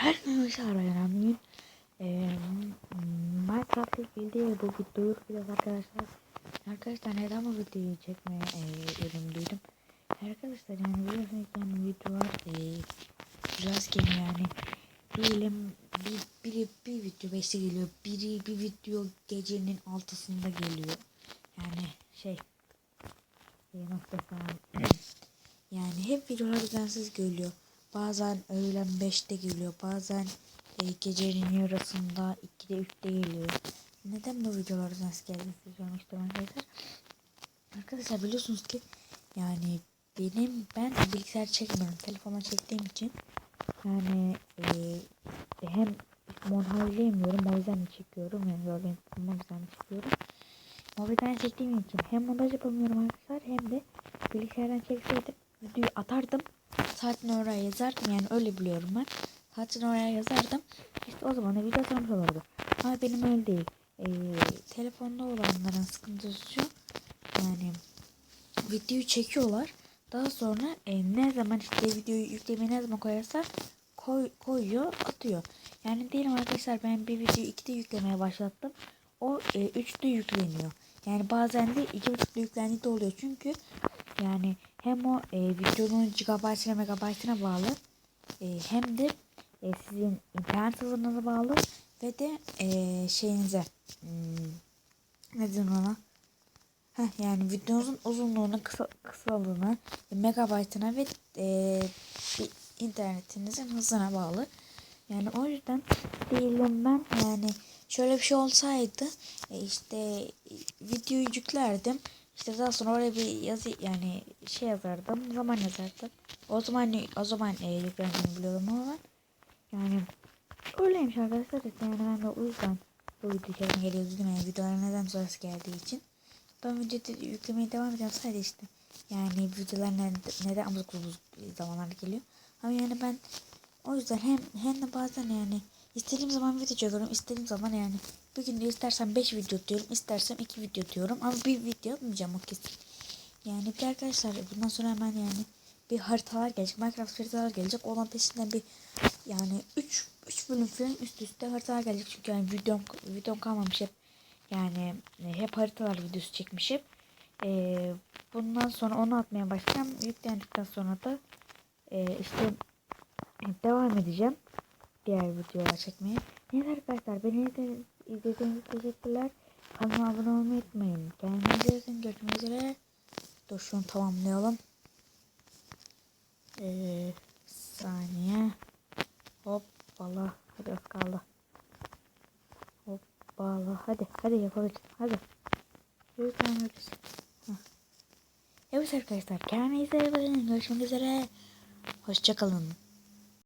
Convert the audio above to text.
Herkese merhaba bugün eee Minecraft ilgili bu videoyu biraz arkadaşlar Arkadaşlar neden bu videoyu çekmeye eee yorum duydum? Arkadaşlar yani biliyorsunuz yani videolar biraz geliyor yani. Diyelim bir, biri bir video beşte geliyor biri bir video gecenin altısında geliyor. Yani şey eee nasıl desem Yani hep videolar düzensiz geliyor. Bazen öğlen 5'te geliyor. Bazen e, gecenin yarısında 2'de 3'te geliyor. Neden bu videolar düzensiz geldiğini sormak istiyorum arkadaşlar. Arkadaşlar biliyorsunuz ki yani benim ben bilgisayar çekmiyorum. Telefona çektiğim için yani e, hem montajlayamıyorum yüzden çekiyorum. Yani o yüzden çekiyorum. Mobilden çektiğim için hem montaj yapamıyorum arkadaşlar hem de bilgisayardan çekseydim videoyu atardım. Saatini oraya yazardım yani öyle biliyorum ben. Saatini oraya yazardım. İşte o zaman da video atılmış olurdu. Ama benim öyle değil. Ee, telefonda olanların sıkıntısı şu. Yani videoyu çekiyorlar. Daha sonra e, ne zaman işte videoyu yüklemeye ne zaman koyarsa koy, koyuyor atıyor. Yani diyelim arkadaşlar ben bir videoyu 2'de yüklemeye başlattım. O e, 3'te yükleniyor. Yani bazen de 2.5'da yüklendiği de oluyor. Çünkü yani hem o e, videonun gigabaytına megabaytına bağlı e, hem de e, sizin internet hızınıza bağlı ve de e, şeyinize hmm, ne denir ona Heh, yani videonuzun uzunluğuna kısa, kısalığına megabaytına ve e, internetinizin hızına bağlı. Yani o yüzden diyelim ben yani şöyle bir şey olsaydı e, işte e, videoyu yüklerdim işte daha sonra oraya bir yazı yani şey yazardım, zaman yazardım. O zaman o zaman e, yüklendiğini biliyorum ama yani öyleymiş arkadaşlar. Yani ben de o yüzden bu video çekmeye geliyoruz yani videolar neden sonrası geldiği için. Ben video yüklemeye devam edeceğim sadece işte. Yani videolar neden, neden amızık zamanlar geliyor. Ama yani ben o yüzden hem hem de bazen yani istediğim zaman video çekiyorum. istediğim zaman yani bir günde istersen 5 video diyorum. istersem 2 video diyorum. Ama bir video atmayacağım o kesin. Yani bir arkadaşlar bundan sonra hemen yani bir haritalar gelecek. Minecraft haritalar gelecek. Olan peşinden bir yani 3 3 bölüm falan üst üste haritalar gelecek. Çünkü yani videom videom kalmamış hep. Yani e, hep haritalar videosu çekmişim. Ee, bundan sonra onu atmaya başlayacağım. Yüklendikten sonra da e, işte devam edeceğim. Diğer videolar çekmeye. Neyse arkadaşlar beni izlediğiniz için teşekkürler. Kanalıma abone olmayı unutmayın. Kendinize iyi bakın. Görüşmek üzere. Dur şunu tamamlayalım. Ee, saniye. Hoppala. Hadi az kaldı. Hoppala. Hadi. Hadi yapabiliriz. Hadi. Lütfen yapabiliriz. Evet arkadaşlar. Kendinize iyi bakın. Görüşmek üzere. Hoşçakalın.